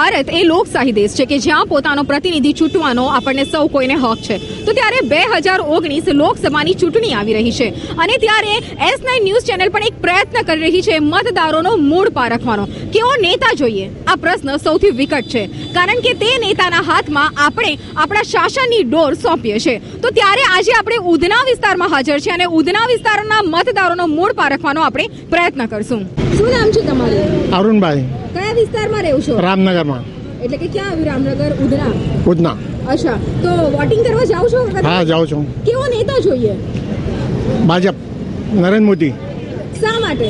ભારત એ લોકશાહી દેશ છે કે જ્યાં પોતાનો પ્રતિનિધિ ચૂંટવાનો આપણને સૌ કોઈને હક છે. તો ત્યારે બે હજાર ઓગણીસ લોકસભાની ચૂંટણી આવી રહી છે અને ત્યારે એસ નાઇન ન્યૂઝ ચેનલ પણ એક પ્રયત્ન કરી રહી છે મતદારોનો મૂળ પારખવાનો કેવો નેતા જોઈએ? આ પ્રશ્ન સૌથી વિકટ છે. કારણ કે તે નેતાના હાથમાં આપણે આપણા શાસનની ડોર સોંપીએ છીએ. તો ત્યારે આજે આપણે ઉધના વિસ્તારમાં હાજર છે અને ઉધના વિસ્તારના મતદારોનો મૂળ પારખવાનો આપણે પ્રયત્ન કરશું. શું નામ છે તમારું? અરુણભાઈ. કયા વિસ્તારમાં રહેવું છો? રામનગરમાં એટલે કે ક્યાં આવ્યું રામનગર ઉધના? ઉધના. અચ્છા તો વોટિંગ કરવા જાવ છો હા જાઉં છું. કેવો નેતા જોઈએ? ભાજપ નરેન્દ્ર મોદી. શા માટે?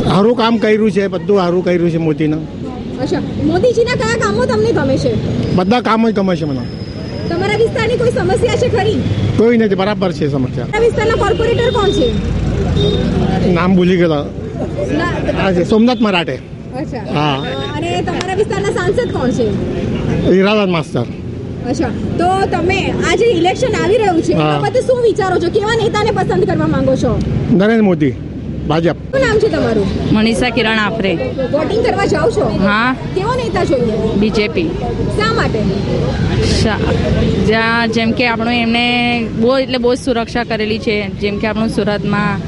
સારું કામ કર્યું છે બધું સારું કર્યું છે મોદીને. અચ્છા મોદીજીના કયા કામો તમને ગમે છે? બધા કામો જ ગમે છે મને. તમારા વિસ્તારની કોઈ સમસ્યા છે ખરી? કોઈ નથી બરાબર છે સમસ્યા. વિસ્તારના કોર્પોરેટર કોણ છે? નામ ભૂલી ગયેલા. સોમનાથ મરાઠે. હા. અને તમારા વિસ્તારના સાંસદ કોણ છે? ઈરાદાન માસ્તર અચ્છા. તો તમે આજે ઇલેક્શન આવી રહ્યું છે બાબતે શું વિચારો છો? કેવા નેતાને પસંદ કરવા માંગો છો? નરેન્દ્ર મોદી ભાજપ. શું નામ છે તમારું? મનીષા કિરણ આફરે. વોટિંગ કરવા જાઓ છો? હા. કેવો નેતા જોઈએ બીજેપી. શા માટે? જ્યાં જેમ કે આપણું એમને બહુ એટલે બહુ જ સુરક્ષા કરેલી છે. જેમ કે આપણું સુરતમાં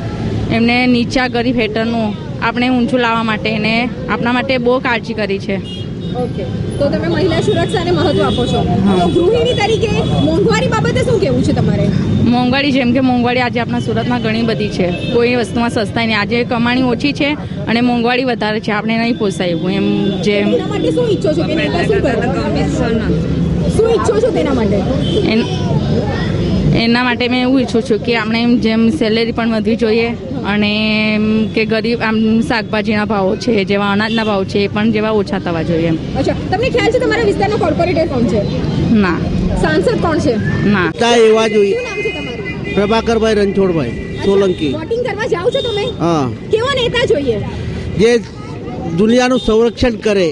એમને નીચા ગરીબ હેઠળનું આપણે ઊંચું લાવવા માટે એને આપણા માટે બહુ કાળજી કરી છે. ઓકે. તો તમે મહિલા સુરક્ષાને મહત્વ આપો છો. તો ગૃહિણી તરીકે મોંઘવારી બાબતે શું કહેવું છે તમારે? મોંઘવારી જેમ કે મોંઘવારી આજે આપણા સુરતમાં ઘણી બધી છે. કોઈ વસ્તુમાં સસ્તા નહીં. આજે કમાણી ઓછી છે અને મોંઘવારી વધારે છે. આપણે નહીં પોસાય એવું એમ જેમ એના માટે શું ઈચ્છો છો? શું ઈચ્છો છો તેના માટે? એના માટે મેં એવું ઈચ્છું છું કે આપણે જેમ સેલેરી પણ વધવી જોઈએ અને એમ કે ગરીબ આમ શાકભાજીના ભાવો છે જેવા અનાજના ભાવ છે એ પણ જેવા ઓછા થવા જોઈએ એમ. અચ્છા તમને ખ્યાલ છે તમારા વિસ્તારનો કોર્પોરેટર કોણ છે? ના. સાંસદ કોણ છે? ના. તા એવા જોઈએ શું નામ છે તમારું? પ્રભાકરભાઈ રણછોડભાઈ સોલંકી. વોટિંગ કરવા જાઓ છો તમે? હા. કેવો નેતા જોઈએ? જે દુનિયાનું સંરક્ષણ કરે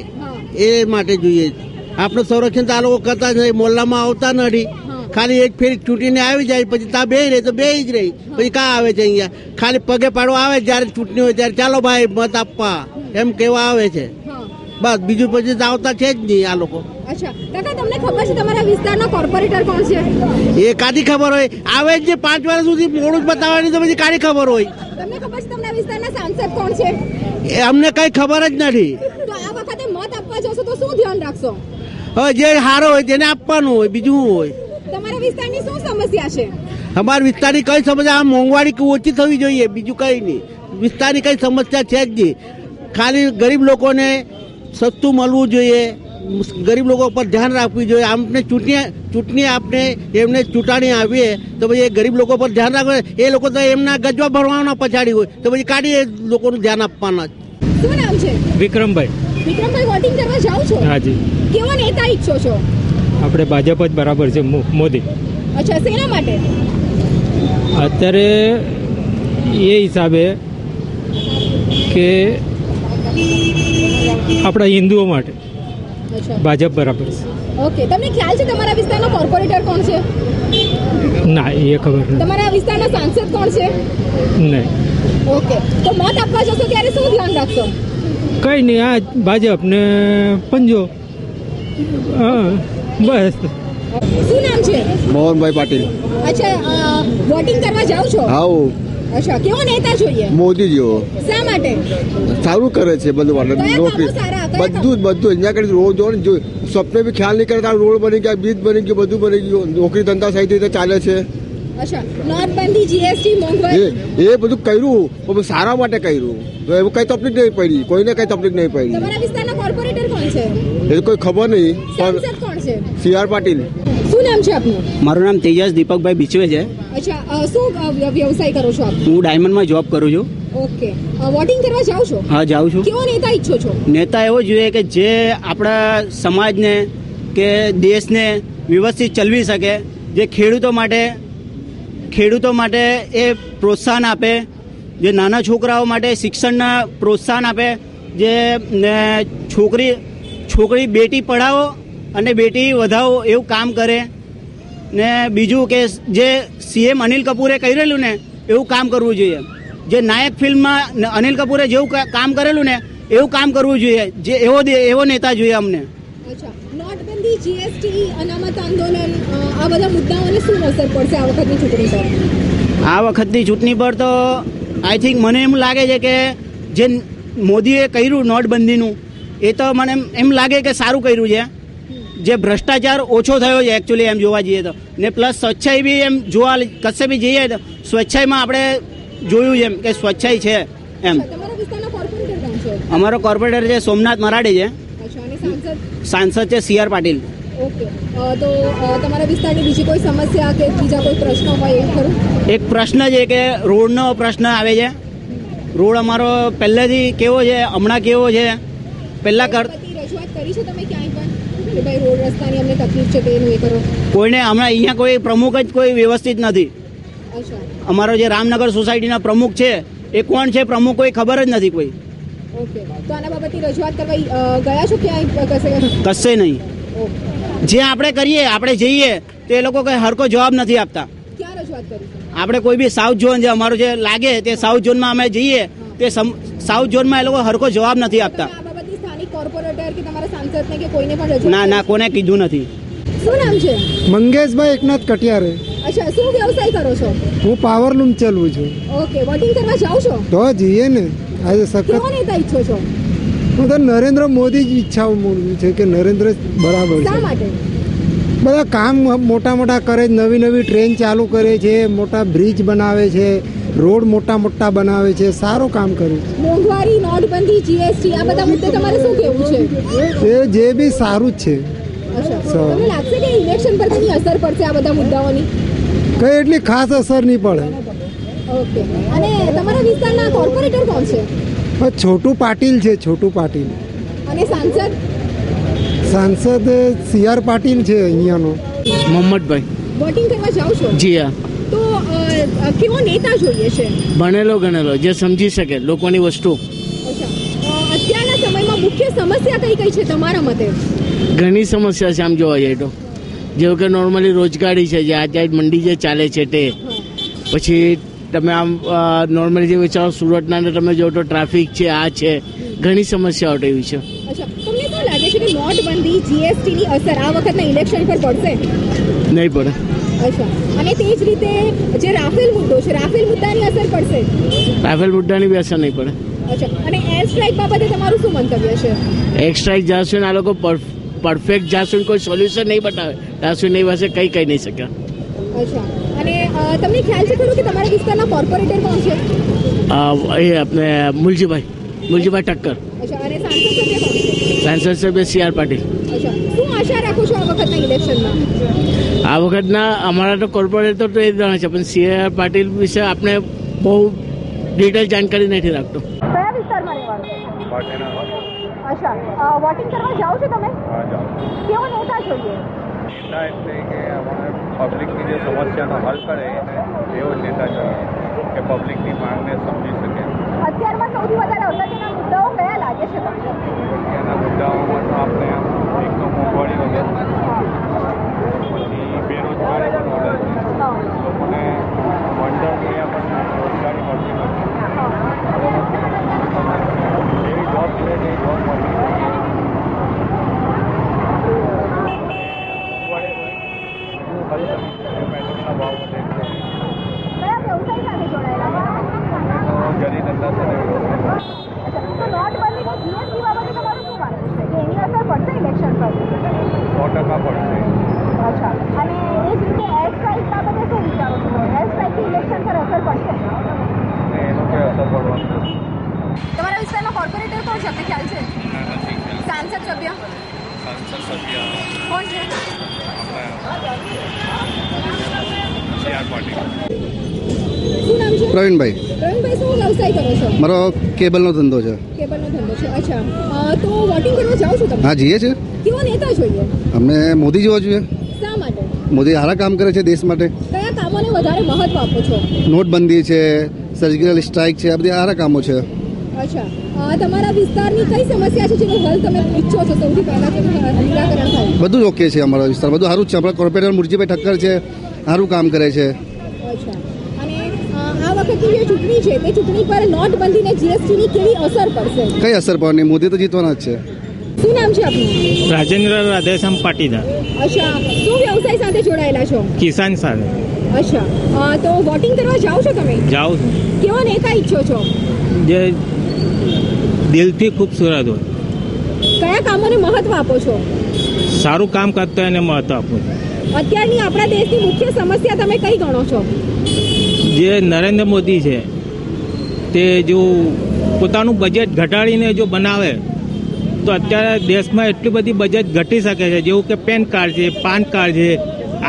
એ માટે જોઈએ. આપણું સંરક્ષણ તો આ લોકો કરતા જ નહીં મોલ્લામાં આવતા નથી ખાલી એક ફેરી ચૂંટીને આવી જાય પછી તા બે રહે તો બે જ રહી. પછી કા આવે છે અહીંયા? ખાલી પગે પાડવા આવે જ્યારે ચૂંટણી હોય ત્યારે ચાલો ભાઈ મત આપવા. એમ કેવા આવે છે. બસ બીજું પછી આવતા છે જ નહીં આ લોકો. એ કાદી ખબર હોય? આવે જ પાંચ વર્ષ સુધી મોડું જ બતાવવાની તો પછી કાદી ખબર હોય? એ અમને કઈ ખબર જ નથી. તો આ વખતે મત આપવા જશો તો શું ધ્યાન રાખશો? હવે જે સારો હોય તેને આપવાનું હોય બીજું હોય? તમારા વિસ્તારની શું સમસ્યા છે? અમારા વિસ્તારની કઈ સમસ્યા? આ મોંઘવારી ઓછી થવી જોઈએ બીજું કઈ નહીં. વિસ્તારની કઈ સમસ્યા છે જ નહીં. ખાલી ગરીબ લોકોને સસ્તું મળવું જોઈએ ગરીબ લોકો પર ધ્યાન રાખવું જોઈએ. આપણે ચૂંટણી ચૂંટણી આપણે એમને ચૂંટાણી આવીએ તો પછી એ ગરીબ લોકો પર ધ્યાન રાખવું એ લોકો તો એમના ગજવા ભરવાના પછાડી હોય તો પછી કાઢી એ લોકોનું ધ્યાન આપવાના શું નામ છે? વિક્રમભાઈ. વિક્રમભાઈ વોટિંગ કરવા જાઓ છો? હાજી કેવો નેતા ઈચ્છો છો? આપણે ભાજપ જ બરાબર છે મોદી. અચ્છા શેના માટે? અત્યારે એ હિસાબે કે આપણા હિન્દુઓ માટે ભાજપ બરાબર છે. ઓકે તમને ખ્યાલ છે તમારા વિસ્તારનો કોર્પોરેટર કોણ છે? ના એ ખબર નથી. તમારા વિસ્તારના સાંસદ કોણ છે? નહીં. ઓકે તો મત આપવા જશો ત્યારે શું ધ્યાન રાખશો? કંઈ નહીં આ ભાજપ ને પંજો હા. બસ. શું નામ છે? મોહનભાઈ પાટીલ. અચ્છા વોટિંગ કરવા જાવ છો? આવો. અચ્છા કેવો નેતા જોઈએ? મોદી જેવો શા માટે? સારું કરે છે બધું વાળા નોકરી. બધું જ બધું અહીંયા કરી રોડ જો જો સપને બી ખ્યાલ નહીં કરતા રોડ બની ગયા બીજ બની ગયું બધું બની ગયું. નોકરી ધંધા સારી રીતે ચાલે છે. એ એ બધું કર્યું પણ સારા માટે કર્યું. તો એવું કઈ તકલીફ નહીં પડી કોઈને કઈ તકલીફ નહીં પડી. તમારા વિસ્તારના કોર્પોરેટર કોણ છે? એ કોઈ ખબર નહીં પણ છે? C R Patil. શું નામ છે આપનું? મારું નામ તેજસ દીપકભાઈ બિચવે છે. અચ્છા શું વ્યવસાય કરો છો આપ? હું ડાયમંડમાં જોબ કરું છું. ઓકે. વોટિંગ કરવા જાઓ છો? હા જાઉં છું. કેવો નેતા ઈચ્છો છો? નેતા એવો જોઈએ કે જે આપણા સમાજને કે દેશને વ્યવસ્થિત ચલવી શકે જે ખેડૂતો માટે ખેડૂતો માટે એ પ્રોત્સાહન આપે જે નાના છોકરાઓ માટે શિક્ષણના પ્રોત્સાહન આપે જે છોકરી છોકરી બેટી પઢાવો અને બેટી વધાવો એવું કામ કરે. ને બીજું કે જે સીએમ અનિલ કપૂરે કરેલું ને એવું કામ કરવું જોઈએ. જે નાયક ફિલ્મમાં અનિલ કપૂરે જેવું કામ કરેલું ને એવું કામ કરવું જોઈએ. જે એવો એવો નેતા જોઈએ અમને. નોટબંધી જીએસટી અનામત આંદોલન આ બધા મુદ્દાઓને શું અસર પડશે આ વખતની ચૂંટણી પર? આ વખતની ચૂંટણી પર તો આઈ થિંક મને એમ લાગે છે કે જે મોદીએ કર્યું નોટબંધીનું એ તો મને એમ- એમ લાગે કે સારું કર્યું છે. જે ભ્રષ્ટાચાર ઓછો થયો છે એકચ્યુઅલી એમ જોવા જઈએ તો. ને પ્લસ સ્વચ્છાઈ બી એમ જોવા કશે બી જઈએ તો સ્વચ્છાઈમાં આપણે જોયું છે એમ કે સ્વચ્છાઈ છે એમ. અમારો કોર્પોરેટર છે સોમનાથ મરાડી છે. સાંસદ? છે સી આર પાટીલ. તો તમારા વિસ્તારની બીજી કોઈ સમસ્યા કે બીજા કોઈ પ્રશ્નો હોય એવું ખરું? એક પ્રશ્ન છે કે રોડનો પ્રશ્ન આવે છે. રોડ અમારો પહેલેથી કેવો છે હમણાં કેવો છે? પહેલાં કર રજૂઆત કરી છે તમે ક્યાંય પણ? કે ભાઈ રોડ રસ્તાની અમને તકલીફ છે કે એ કરો. કોઈને હમણાં અહીંયા કોઈ પ્રમુખ જ કોઈ વ્યવસ્થિત નથી. અમારો જે રામનગર સોસાયટીના પ્રમુખ છે એ કોણ છે પ્રમુખ કોઈ ખબર જ નથી કોઈ. ઓકે. તો આના બાબતની રજૂઆત કરવા ગયા છો ક્યાંય કશે નહીં. જે આપણે કરીએ આપણે જઈએ તો એ લોકો કંઈ હરકો જવાબ નથી આપતા. આપણે કોઈ બી સાઉથ ઝોન જે અમારું જે લાગે તે સાઉથ ઝોનમાં અમે જઈએ તે સાઉથ ઝોનમાં એ લોકો હરકો જવાબ નથી આપતા. કોર્પોરેટર કે તમારા સાંસદને કે કોઈને પણ રજૂ ના ના કોને કીધું નથી. શું નામ છે? મંગેશભાઈ એકનાથ કટિયારે. અચ્છા શું વ્યવસાય કરો છો? હું પાવરલૂમ ચલવું છું. ઓકે વોટિંગ કરવા જાવ છો? તો જઈએ ને. આજે સખત કેવો નેતા ઈચ્છો છો? હું તો નરેન્દ્ર મોદી જ ઈચ્છાઓ મૂળવું છે કે નરેન્દ્ર બરાબર શા છે. માટે? બધા કામ મોટા મોટા કરે નવી નવી ટ્રેન ચાલુ કરે છે મોટા બ્રિજ બનાવે છે રોડ મોટા મોટા બનાવે છે સારું કામ કર્યું મોંઘવારી નોટબંધી જીએસટી આ બધા મુદ્દે તમારે શું કહેવું છે? એ જે બી સારું જ છે. તમને લાગશે કે ઇલેક્શન પર તેની અસર પડશે આ બધા મુદ્દાઓની? કઈ એટલી ખાસ અસર નહીં પડે. ઓકે. અને તમારા વિસ્તારના કોર્પોરેટર કોણ છે? છોટું પાટીલ છે છોટું પાટીલ. અને સાંસદ? સાંસદ સી આર પાટીલ છે અહીંયાનો. મોહમ્મદભાઈ. વોટિંગ કરવા જાઓ છો? જી હા. કેવો નેતા જોઈએ છે? ભણેલો ગણેલો જે સમજી શકે લોકોની વસ્તુ. અત્યારના સમયમાં મુખ્ય સમસ્યા કઈ કઈ છે તમારા મતે? ઘણી સમસ્યા છે આમ જોવા જઈએ તો. જેવું કે નોર્મલી રોજગારી છે જે આજે મંડી જે ચાલે છે તે. પછી તમે આમ નોર્મલી જે વિચારો સુરતના અંદર તમે જો તો ટ્રાફિક છે આ છે ઘણી સમસ્યાઓ એવી છે. તમને શું લાગે છે કે નોટબંધી જીએસટીની અસર આ વખતના ઇલેક્શન પર પડશે? નહીં પડે. અચ્છા. અને તે જ રીતે જે રાફેલ મુદ્દો છે રાફેલ મુદ્દાની અસર પડશે? રાફેલ મુદ્દાની બી અસર નહીં પડે. અચ્છા. અને એર સ્ટ્રાઇક બાબતે તમારું શું મંતવ્ય છે? એર સ્ટ્રાઇક જ્યાં આ લોકો પરફેક્ટ જ્યાં કોઈ સોલ્યુશન નહીં બતાવે. ત્યાં નહીં પાસે કંઈ કહી નહીં શક્યા અચ્છા. અને તમને ખ્યાલ છે ખરું કે તમારા વિસ્તારના કોર્પોરેટર કોણ છે? એ આપણે મુલજીભાઈ મુલજીભાઈ ઠક્કર અચ્છા. અને સાંસદ સભ્ય સાંસદ સભ્ય સી આર પાટીલ. અચ્છા. શું આશા રાખો છો આ વખતના ઇલેક્શનમાં. આ વખતના અમારા તો કોર્પોરેટર તો એ જ જાણે છે પણ સી આર પાટીલ વિશે આપણે બહુ ડિટેલ જાણકારી નથી રાખતો. કયા વિસ્તારમાં રહેવાનું? અચ્છા વોટિંગ કરવા જાઓ છો તમે? કેવો નેતા જોઈએ નેતા એટલે કે અમારે પબ્લિકની જે સમસ્યાનો હલ કરે એને એવો નેતા જોઈએ કે પબ્લિકની માંગને સમજી શકે. અત્યારમાં સૌથી વધારે અગત્યના મુદ્દાઓ કયા લાગે છે તમને? એના મુદ્દાઓમાં તો આપણે આમ એક તો મોંઘવારી વધે છે પછી બેરોજગારી પણ વધે છે લોકોને વંડરની આપણને રોજગારી મળતી નથી એવી જોબ છે તે જોબ મળતી નથી મોંઘવારી હજી હરી શકે પેટ્રોલના ભાવ વધે છે કયા વ્યવસાય સાથે જોડાયેલા જરી ધંધા સાથે અચ્છા તો નોટબંધીનો જીએસટી બાબતે તમારું શું માનવું છે કે એની અસર પડશે ઇલેક્શન પર સો ટકા પડશે અચ્છા અને એ જ રીતે એર સ્ટ્રાઇક બાબતે શું વિચારો છો એર સ્ટ્રાઇકથી ઇલેક્શન પર અસર પડશે ને એનું કંઈ અસર પડવાનું નથી તમારા વિસ્તારનો કોર્પોરેટર કોણ છે તમને ખ્યાલ છે સાંસદ સભ્ય સંસદ સભ્ય કોણ છે સી આર પાટીલ શું નામ છે પ્રવીણભાઈ? પ્રવીણભાઈ શું વ્યવસાય કરો છો? મારો કેબલનો ધંધો છે. કેબલનો ધંધો છે અચ્છા. તો વોટિંગ કરવા જાઓ છો તમે? હા જઈએ છે કેવો નેતા જોઈએ? અમને મોદી જોવા જોઈએ શા માટે? મોદી સારા કામ કરે છે દેશ માટે. કયા કામોને વધારે મહત્વ આપો છો? નોટબંધી છે સર્જિકલ સ્ટ્રાઇક છે આ બધી સારા કામો છે. અચ્છા. તમારા વિસ્તારની કઈ સમસ્યા છે જેનો હલ તમે ઈચ્છો છો સૌથી પહેલા કે નિરાકરણ થાય? બધું ઓકે છે અમારા વિસ્તાર બધું સારું જ છે. આપણા કોર્પોરેટર મુરજીભાઈ ઠક્કર છે સારું કામ કરે છે. વખતની જે ચૂંટણી છે? તે ચૂંટણી પર નોટબંધીને જીએસટીની જીએસટી ની કેવી અસર પડશે? કઈ અસર પડવાની મોદી તો જીતવાના જ છે. શું નામ છે આપનું? રાજેન્દ્ર રાધેશ્યામ પાટીદાર. અચ્છા શું વ્યવસાય સાથે જોડાયેલા છો? કિસાન સાથે. અચ્છા તો વોટિંગ કરવા જાઓ છો તમે? જાઓ છું. કેવો નેતા ઈચ્છો છો? જે દિલથી ખૂબસૂરત હોય. કયા કામોને મહત્વ આપો છો? સારું કામ કરતો એને મહત્વ આપવું અત્યારની આપણા દેશની મુખ્ય સમસ્યા તમે કઈ ગણો છો? જે નરેન્દ્ર મોદી છે તે જો પોતાનું બજેટ ઘટાડીને જો બનાવે તો અત્યારે દેશમાં એટલી બધી બજેટ ઘટી શકે છે. જેવું કે પેન કાર્ડ છે પાન કાર્ડ છે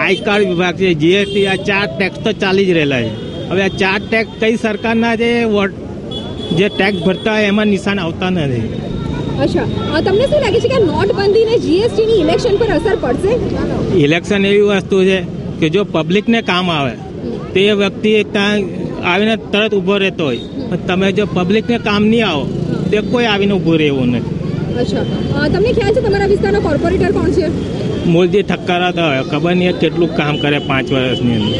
આઈ કાર્ડ વિભાગ છે જીએસટી આ ચાર ટેક્સ તો ચાલી જ રહેલા છે. હવે આ ચાર ટેક્સ કઈ સરકારના જે વોટ જે ટેક્સ ભરતા હોય એમાં નિશાન આવતા નથી. અચ્છા. તમને શું લાગે છે કે નોટબંધી જીએસટી ની ઇલેક્શન પર અસર પડશે? ઇલેક્શન એવી વસ્તુ છે કે જો પબ્લિકને કામ આવે તે વ્યક્તિ ત્યાં આવીને તરત ઊભો રહેતો હોય. તમે જો પબ્લિકને કામ નહીં આવો, તે કોઈ આવીને ઊભું રહેવું નથી. અચ્છા. તમને ખ્યાલ છે તમારા વિસ્તારનો કોર્પોરેટર કોણ છે? મૂળજી ઠક્કર હતા ખબર નહીં કેટલું કામ કરે પાંચ વર્ષની અંદર.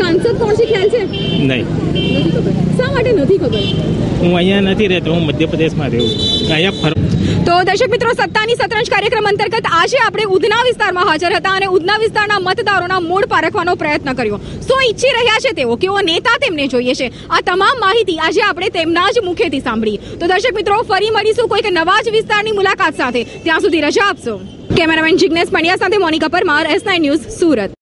સાંસદ કોણ છે? ખ્યાલ છે? નહીં. શા માટે નથી ખબર? હું અહીંયા નથી રહેતો હું મધ્યપ્રદેશમાં રહું અહીંયા ફર તો દર્શક મિત્રો સત્તાની સતરંજ કાર્યક્રમ અંતર્ગત આજે આપણે ઉધના વિસ્તારમાં હાજર હતા અને ઉધના વિસ્તારના મતદારોના મૂળ પારખવાનો પ્રયત્ન કર્યો. શું ઈચ્છી રહ્યા છે તેઓ? કેવો નેતા તેમને જોઈએ છે? આ તમામ માહિતી આજે આપણે તેમના જ મુખેથી સાંભળી. તો દર્શક મિત્રો ફરી મળીશું કોઈક નવા જ વિસ્તારની મુલાકાત સાથે. ત્યાં સુધી રજા આપશો. કેમેરામેન જિગ્નેશ પંડ્યા સાથે Monika Parmar S nine news Surat.